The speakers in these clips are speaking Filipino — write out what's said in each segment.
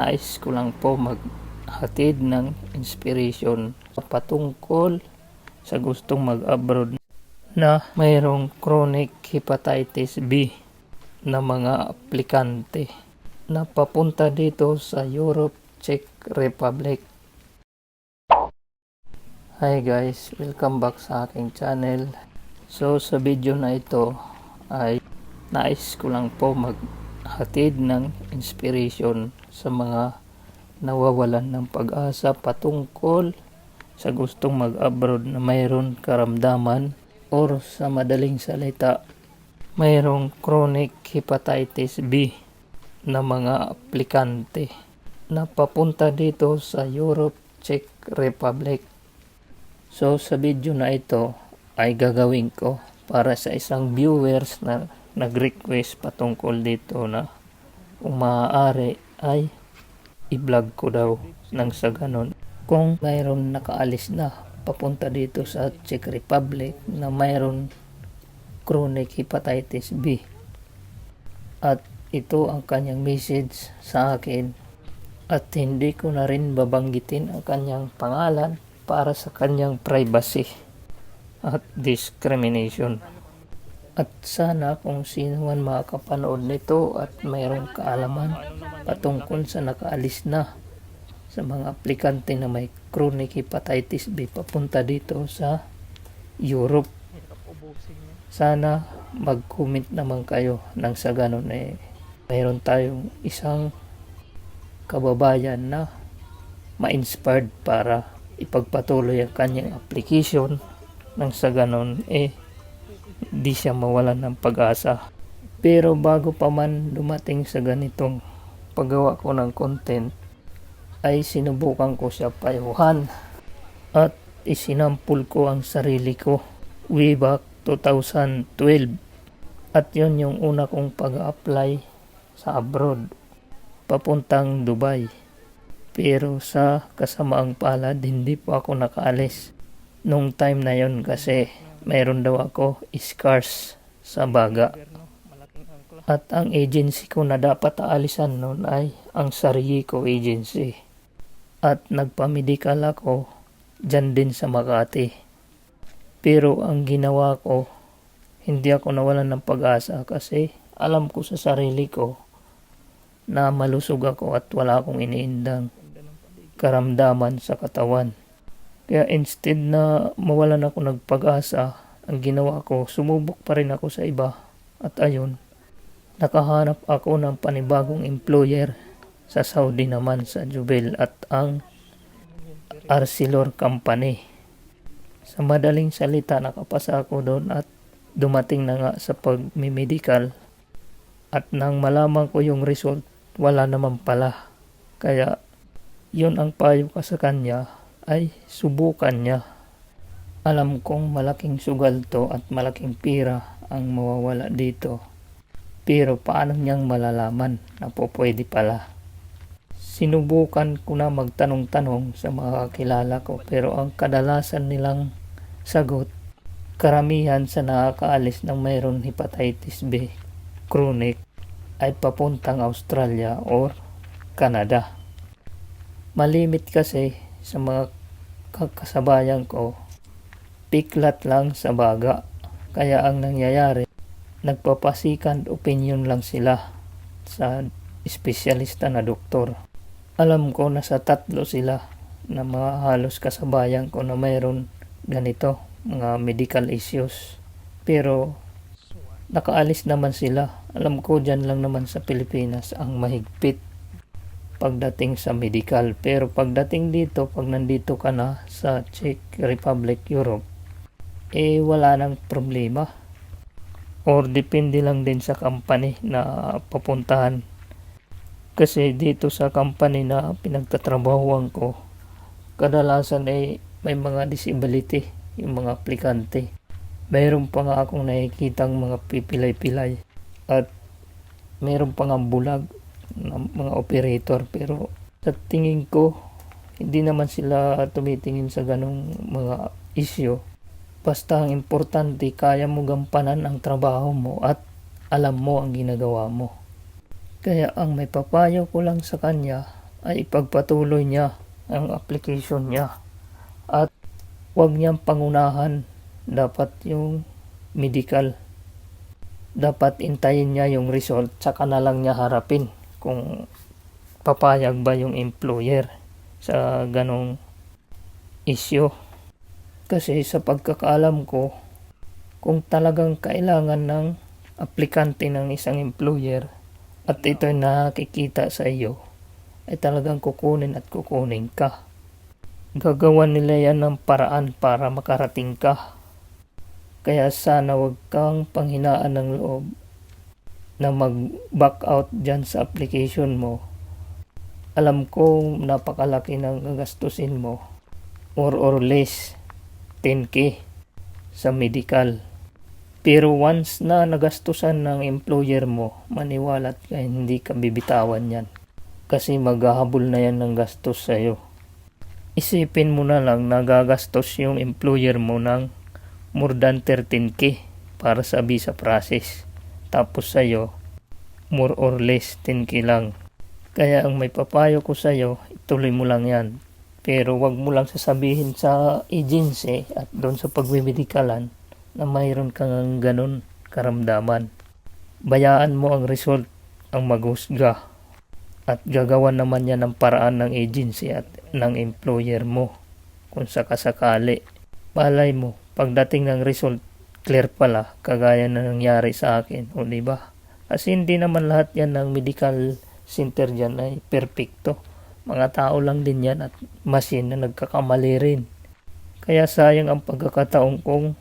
Nais ko lang po maghatid ng inspiration patungkol sa gustong mag-abroad na mayroong chronic hepatitis B na mga aplikante na papunta dito sa Europe, Czech Republic. Hi guys, welcome back sa aking channel. So sa video na ito ay nais ko lang po maghatid ng inspiration sa mga nawawalan ng pag-asa patungkol sa gustong mag-abroad na mayroon karamdaman or sa madaling salita mayroong chronic hepatitis B na mga aplikante na papunta dito sa Europe, Czech Republic. So sa video na ito ay gagawin ko para sa isang viewers na nag-request patungkol dito na kung maaari ay i-vlog ko daw nang sa ganon. Kung mayroon nakaalis na papunta dito sa Czech Republic na mayroon chronic hepatitis B. At ito ang kanyang message sa akin at hindi ko na rin babanggitin ang kanyang pangalan para sa kanyang privacy at discrimination. At sana kung sino man makakapanood nito at mayroong kaalaman patungkol sa nakaalis na sa mga aplikante na may chronic hepatitis B papunta dito sa Europe. Sana mag-comment naman kayo nang sa ganun eh mayroon tayong isang kababayan na ma-inspired para ipagpatuloy ang kanyang application nang sa ganun eh di siya mawalan ng pag-asa. Pero bago pa man dumating sa ganitong paggawa ko ng content, ay sinubukan ko siya payuhan at isinampul ko ang sarili ko way back 2012. At yun yung una kong pag-apply sa abroad, papuntang Dubai. Pero sa kasamaang palad, hindi po ako nakaalis. Nung time na yon kasi mayroon daw ako scars sa baga. At ang agency ko na dapat aalisan noon ay ang Sarili ko agency. At nagpamedical ako dyan din sa Makati. Pero ang ginawa ko, hindi ako nawalan ng pag-asa kasi alam ko sa sarili ko na malusog ako at wala akong iniindang karamdaman sa katawan. Kaya instead na mawalan ako ng pag-asa, ang ginawa ko, sumubok pa rin ako sa iba. At ayun, nakahanap ako ng panibagong employer sa Saudi naman sa Jubil at ang Arcelor Company. Sa madaling salita, nakapasa ako doon at dumating na nga sa pagmimedical at nang malaman ko yung result, wala naman pala. Kaya yun ang payo ko sa kanya ay subukan niya. Alam kong malaking sugal to at malaking pira ang mawawala dito. Pero paano niyang malalaman na po pwede pala? Sinubukan ko na magtanong-tanong sa mga kakilala ko pero ang kadalasan nilang sagot, karamihan sa nakakaalis ng mayroon hepatitis B chronic ay papuntang Australia or Canada. Malimit kasi sa mga kasabayan ko, piklat lang sa baga. Kaya ang nangyayari, nagpapasikan opinion lang sila sa espesyalista na doktor. Alam ko na sa tatlo sila na mga halos kasabayan ko na mayroon ganito, mga medical issues. Pero nakaalis naman sila. Alam ko dyan lang naman sa Pilipinas ang mahigpit pagdating sa medical. Pero pagdating dito, pag nandito ka na sa Czech Republic, Europe, eh wala nang problema. Or depende lang din sa company na papuntahan kasi dito sa company na pinagtatrabahuan ko, kadalasan ay may mga disability yung mga aplikante. Mayroon pa nga akong nakikitang mga pipilay-pilay at mayroon pa nga bulag ng mga operator pero sa tingin ko hindi naman sila tumitingin sa ganong mga isyo. Basta ang importante kaya mo gampanan ang trabaho mo at alam mo ang ginagawa mo. Kaya ang may papayo ko lang sa kanya ay ipagpatuloy niya ang application niya. At huwag niyang pangunahan dapat yung medical. Dapat intayin niya yung result tsaka na lang niya harapin kung papayag ba yung employer sa ganong issue. Kasi sa pagkakaalam ko, kung talagang kailangan ng aplikante ng isang employer at ito'y nakikita sa iyo, ay talagang kukunin at kukunin ka. Gagawan nila yan ng paraan para makarating ka. Kaya sana wag kang panghinaan ng loob na mag-back out dyan sa application mo. Alam ko napakalaki ng gastusin mo or or less 10k sa medical. Pero once na nagastusan ng employer mo, maniwalat ka hindi ka bibitawan yan. Kasi maghahabol na yan ng gastos sa'yo. Isipin mo na lang nagagastos yung employer mo ng more than 13k para sa visa process. Tapos sa'yo, more or less 10k lang. Kaya ang may papayo ko sa'yo, ituloy mo lang yan. Pero wag mo lang sasabihin sa agency at doon sa pagbibidikalan na mayroon kang ganun karamdaman. Bayaan mo ang result ang maghusga at gagawa naman yan ng paraan ng agency at ng employer mo kung sakasakali. Palay mo, pagdating ng result, clear pala, kagaya na nangyari sa akin, o di ba? Kasi hindi naman lahat yan ng medical center dyan ay perfecto. Mga tao lang din yan at machine na nagkakamali rin. Kaya sayang ang pagkakataon kung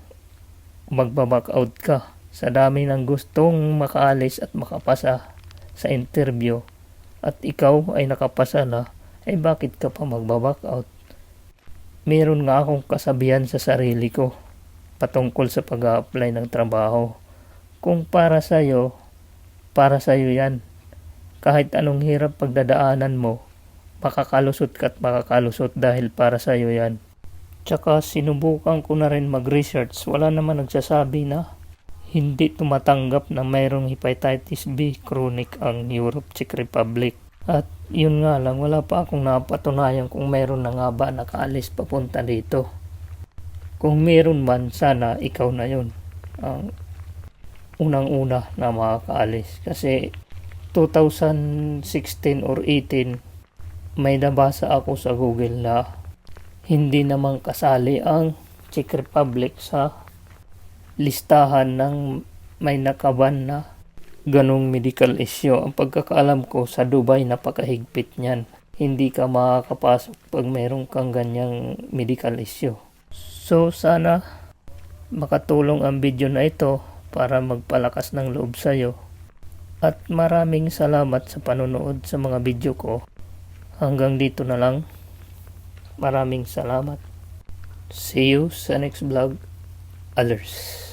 magbaback out ka. Sa dami ng gustong makaalis at makapasa sa interview at ikaw ay nakapasa na, ay bakit ka pa magbaback out? Meron nga akong kasabihan sa sarili ko patungkol sa pag apply ng trabaho. Kung para sa'yo, para sa'yo yan. Kahit anong hirap pagdadaanan mo, makakalusot ka at makakalusot dahil para sa'yo yan. Tsaka sinubukan ko na rin mag-research. Wala naman nagsasabi na hindi tumatanggap na mayroong hepatitis B chronic ang Europe, Czech Republic. At yun nga lang, wala pa akong napatunayan kung mayroon na nga ba nakaalis papunta dito. Kung meron man, sana ikaw na yun. Ang unang-una na makakaalis. Kasi 2016 or 18, may nabasa ako sa Google na hindi naman kasali ang Czech Republic sa listahan ng may nakaban na ganong medical issue. Ang pagkakaalam ko sa Dubai napakahigpit niyan. Hindi ka makakapasok pag mayroon kang ganyang medical issue. So sana makatulong ang video na ito para magpalakas ng loob sa'yo. At maraming salamat sa panonood sa mga video ko. Hanggang dito na lang. Maraming salamat. See you sa next vlog. Others.